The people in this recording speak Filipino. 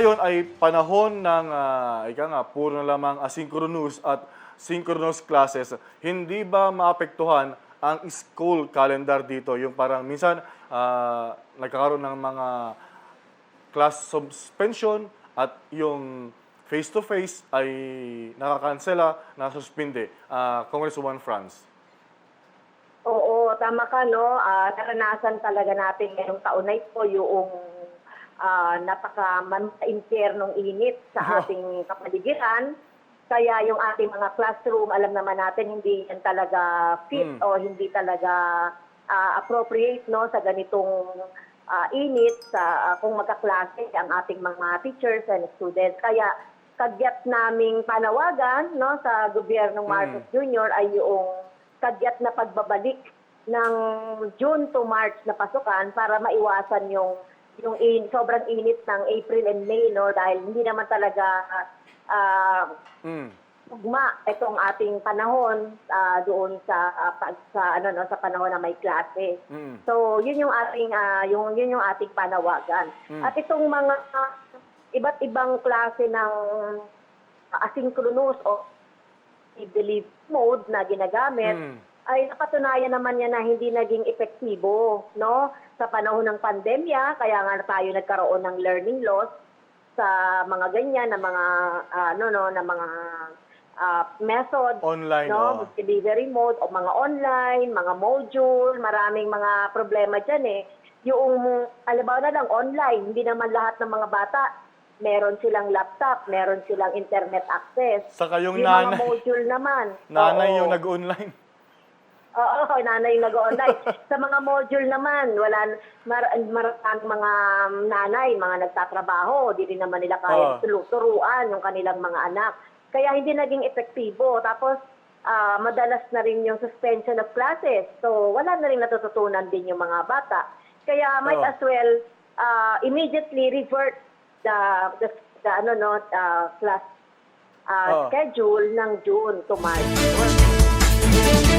ngayon ay panahon ng ah, ika nga puro na lamang asynchronous at synchronous classes. Hindi ba maapektuhan ang school calendar dito? Yung parang minsan ah, nagkakaroon ng mga class suspension at yung face-to-face ay nakakansela, nasuspinde. Ah, Congresswoman Franz. Oo, tama ka, no? Ah, naranasan talaga natin ngayong taon na ito yung uh, napaka impyernong init sa ating kapaligiran. Kaya yung ating mga classroom, alam naman natin, hindi yan talaga fit Mm. o hindi talaga ah, appropriate no sa ganitong ah, init sa ah, kung magkaklase ang ating mga teachers and students. Kaya kagyat naming panawagan no sa gobyernong Marcos Jr. ay yung kagyat na pagbabalik ng June to March na pasukan para maiwasan yung yung in, sobrang init ng April and May no dahil hindi naman talaga ah, Mm. tugma itong ating panahon ah, doon sa pag- sa ano no sa panahon na may klase. Mm. So, yun yung ating ah, yung yun yung ating panawagan. Mm. At itong mga iba't ibang klase ng ah, asynchronous o believe mode na ginagamit Mm. Ay napatunayan naman niya na hindi naging epektibo, no? Sa panahon ng pandemya, kaya nga tayo nagkaroon ng learning loss sa mga ganyan na mga ano no, na mga ah, method Online, no, oh. delivery mode o mga online, mga module, maraming mga problema diyan eh. Yung alam na lang online, hindi naman lahat ng mga bata meron silang laptop, meron silang internet access. Saka yung mga nanay, module naman. nanay oo. yung nag-online. Oo, nanay yung nag-online. sa mga module naman, wala mar, maraming mga nanay, mga nagtatrabaho, di rin naman nila kaya tulu- turuan yung kanilang mga anak. Kaya hindi naging epektibo. Tapos, ah, madalas na rin yung suspension of classes. So, wala na rin natututunan din yung mga bata. Kaya might Oo. as well ah, immediately revert the, the, the ano no, ah, class ah, Oo. schedule ng June to March.